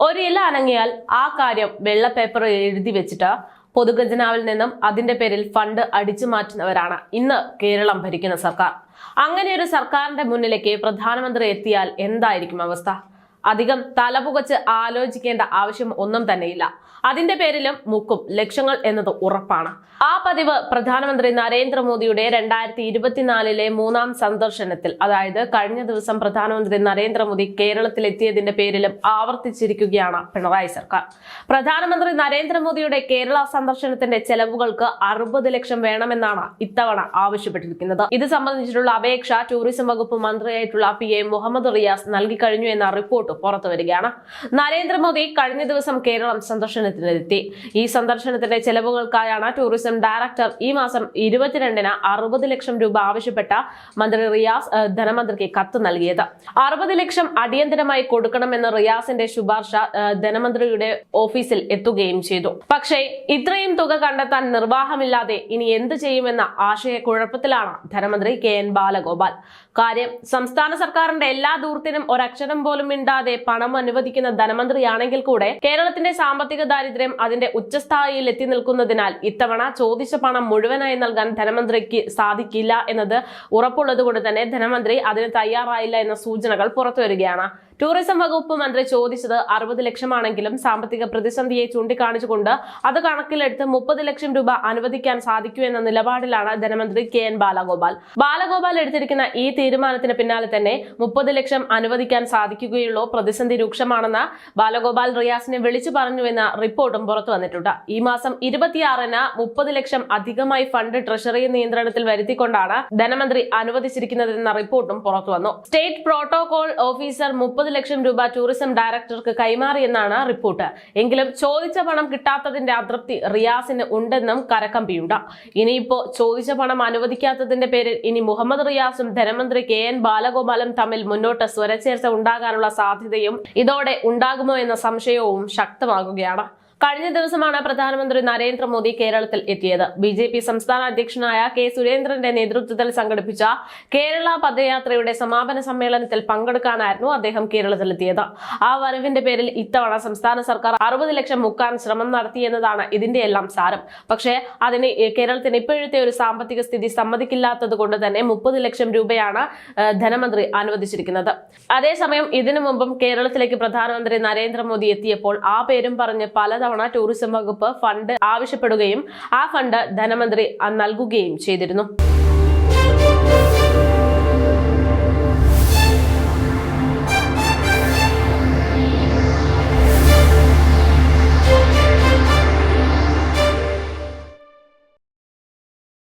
ഒരു അനങ്ങിയാൽ ആ കാര്യം വെള്ള പേപ്പർ എഴുതി വെച്ചിട്ട് പൊതുഖജനാവിൽ നിന്നും അതിന്റെ പേരിൽ ഫണ്ട് അടിച്ചു മാറ്റുന്നവരാണ് ഇന്ന് കേരളം ഭരിക്കുന്ന സർക്കാർ. അങ്ങനെ ഒരു സർക്കാരിന്റെ മുന്നിലേക്ക് പ്രധാനമന്ത്രി എത്തിയാൽ എന്തായിരിക്കും അവസ്ഥ? അധികം തലപുകച്ച് ആലോചിക്കേണ്ട ആവശ്യം ഒന്നും തന്നെയില്ല. അതിന്റെ പേരിലും മുക്കും ലക്ഷ്യങ്ങൾ എന്നത് ഉറപ്പാണ്. ആ പതിവ് പ്രധാനമന്ത്രി നരേന്ദ്രമോദിയുടെ രണ്ടായിരത്തി ഇരുപത്തിനാലിലെ മൂന്നാം സന്ദർശനത്തിൽ അതായത് കഴിഞ്ഞ ദിവസം പ്രധാനമന്ത്രി നരേന്ദ്രമോദി കേരളത്തിലെത്തിയതിന്റെ പേരിലും ആവർത്തിച്ചിരിക്കുകയാണ് പിണറായി സർക്കാർ. പ്രധാനമന്ത്രി നരേന്ദ്രമോദിയുടെ കേരള സന്ദർശനത്തിന്റെ ചെലവുകൾക്ക് അറുപത് ലക്ഷം വേണമെന്നാണ് ഇത്തവണ ആവശ്യപ്പെട്ടിരിക്കുന്നത്. ഇത് സംബന്ധിച്ചിട്ടുള്ള അപേക്ഷ ടൂറിസം വകുപ്പ് മന്ത്രിയായിട്ടുള്ള പി എ മുഹമ്മദ് റിയാസ് നൽകിക്കഴിഞ്ഞു എന്ന റിപ്പോർട്ട് പുറത്തു വരികയാണ്. നരേന്ദ്രമോദി കഴിഞ്ഞ ദിവസം കേരളം സന്ദർശനത്തിനെത്തി. ഈ സന്ദർശനത്തിന്റെ ചെലവുകൾക്കായാണ് ടൂറിസം ഡയറക്ടർ ഈ മാസം ഇരുപത്തിരണ്ടിന് അറുപത് ലക്ഷം രൂപ ആവശ്യപ്പെട്ട മന്ത്രി റിയാസ് ധനമന്ത്രിക്ക് കത്ത് നൽകിയത്. അറുപത് ലക്ഷം അടിയന്തരമായി കൊടുക്കണമെന്ന റിയാസിന്റെ ശുപാർശ ധനമന്ത്രിയുടെ ഓഫീസിൽ എത്തുകയും ചെയ്തു. പക്ഷേ ഇത്രയും തുക കണ്ടെത്താൻ നിർവാഹമില്ലാതെ ഇനി എന്ത് ചെയ്യുമെന്ന ആശയക്കുഴപ്പത്തിലാണ് ധനമന്ത്രി കെ എൻ ബാലഗോപാൽ. കാര്യം സംസ്ഥാന സർക്കാരിന്റെ എല്ലാ ദൂരത്തിനും ഒരക്ഷരം പോലും മിണ്ടാതെ പണം അനുവദിക്കുന്ന ധനമന്ത്രിയാണെങ്കിൽ കൂടെ കേരളത്തിന്റെ സാമ്പത്തിക ദാരിദ്ര്യം അതിന്റെ ഉച്ചസ്ഥായിയിൽ എത്തി നിൽക്കുന്നതിനാൽ ഇത്തവണ ചോദിച്ച പണം മുഴുവനായി നൽകാൻ ധനമന്ത്രിക്ക് സാധിക്കില്ല എന്നത് ഉറപ്പുള്ളത് കൊണ്ട് തന്നെ ധനമന്ത്രി അതിന് തയ്യാറായില്ല എന്ന സൂചനകൾ പുറത്തുവരികയാണ്. ടൂറിസം വകുപ്പ് മന്ത്രി ചോദിച്ചത് അറുപത് ലക്ഷമാണെങ്കിലും സാമ്പത്തിക പ്രതിസന്ധിയെ ചൂണ്ടിക്കാണിച്ചുകൊണ്ട് അത് കണക്കിലെടുത്ത് മുപ്പത് ലക്ഷം രൂപ അനുവദിക്കാൻ സാധിക്കൂ എന്ന നിലപാടിലാണ് ധനമന്ത്രി കെ എൻ ബാലഗോപാൽ. ബാലഗോപാൽ എടുത്തിരിക്കുന്ന ഈ തീരുമാനത്തിന് പിന്നാലെ തന്നെ മുപ്പത് ലക്ഷം അനുവദിക്കാൻ സാധിക്കുകയുള്ളൂ പ്രതിസന്ധി രൂക്ഷമാണെന്ന് ബാലഗോപാൽ റിയാസിനെ വിളിച്ചു പറഞ്ഞുവെന്ന റിപ്പോർട്ടും പുറത്തു വന്നിട്ടുണ്ട്. ഈ മാസം ഇരുപത്തിയാറിന് മുപ്പത് ലക്ഷം അധികമായി ഫണ്ട് ട്രഷറി നിയന്ത്രണത്തിൽ വരുത്തിക്കൊണ്ടാണ് ധനമന്ത്രി അനുവദിച്ചിരിക്കുന്നതെന്ന റിപ്പോർട്ടും പുറത്തു വന്നു. സ്റ്റേറ്റ് പ്രോട്ടോകോൾ ഓഫീസർ മുപ്പത് ലക്ഷം രൂപ ടൂറിസം ഡയറക്ടർക്ക് കൈമാറിയെന്നാണ് റിപ്പോർട്ട്. എങ്കിലും ചോദിച്ച പണം കിട്ടാത്തതിന്റെ അതൃപ്തി റിയാസിന് ഉണ്ടെന്നും കരക്കമ്പിയുണ്ട്. ഇനിയിപ്പോ ചോദിച്ച പണം അനുവദിക്കാത്തതിന്റെ പേരിൽ ഇനി മുഹമ്മദ് റിയാസും ധനമന്ത്രി കെ എൻ ബാലഗോപാലും തമ്മിൽ മുന്നോട്ട് സ്വരച്ചേർച്ച ഉണ്ടാകാനുള്ള സാധ്യതയും ഇതോടെ ഉണ്ടാകുമോ എന്ന സംശയവും ശക്തമാകുകയാണ്. കഴിഞ്ഞ ദിവസമാണ് പ്രധാനമന്ത്രി നരേന്ദ്രമോദി കേരളത്തിൽ എത്തിയത്. ബി ജെ പി സംസ്ഥാന അധ്യക്ഷനായ കെ സുരേന്ദ്രന്റെ നേതൃത്വത്തിൽ സംഘടിപ്പിച്ച കേരള പദയാത്രയുടെ സമാപന സമ്മേളനത്തിൽ പങ്കെടുക്കാനായിരുന്നു അദ്ദേഹം കേരളത്തിലെത്തിയത്. ആ വരവിന്റെ പേരിൽ ഇത്തവണ സംസ്ഥാന സർക്കാർ അറുപത് ലക്ഷം മുക്കാൻ ശ്രമം നടത്തിയെന്നതാണ് ഇതിന്റെ എല്ലാം സാരം. പക്ഷേ അതിന് കേരളത്തിന് ഇപ്പോഴത്തെ ഒരു സാമ്പത്തിക സ്ഥിതി സമ്മതിക്കില്ലാത്തത് കൊണ്ട് തന്നെ മുപ്പത് ലക്ഷം രൂപയാണ് ധനമന്ത്രി അനുവദിച്ചിരിക്കുന്നത്. അതേസമയം ഇതിനു മുമ്പും കേരളത്തിലേക്ക് പ്രധാനമന്ത്രി നരേന്ദ്രമോദി എത്തിയപ്പോൾ ആ പേരും പറഞ്ഞ് പലതവണ ടൂറിസം വകുപ്പ് ഫണ്ട് ആവശ്യപ്പെടുകയും ആ ഫണ്ട് ധനമന്ത്രി നൽകുകയും ചെയ്തിരുന്നു.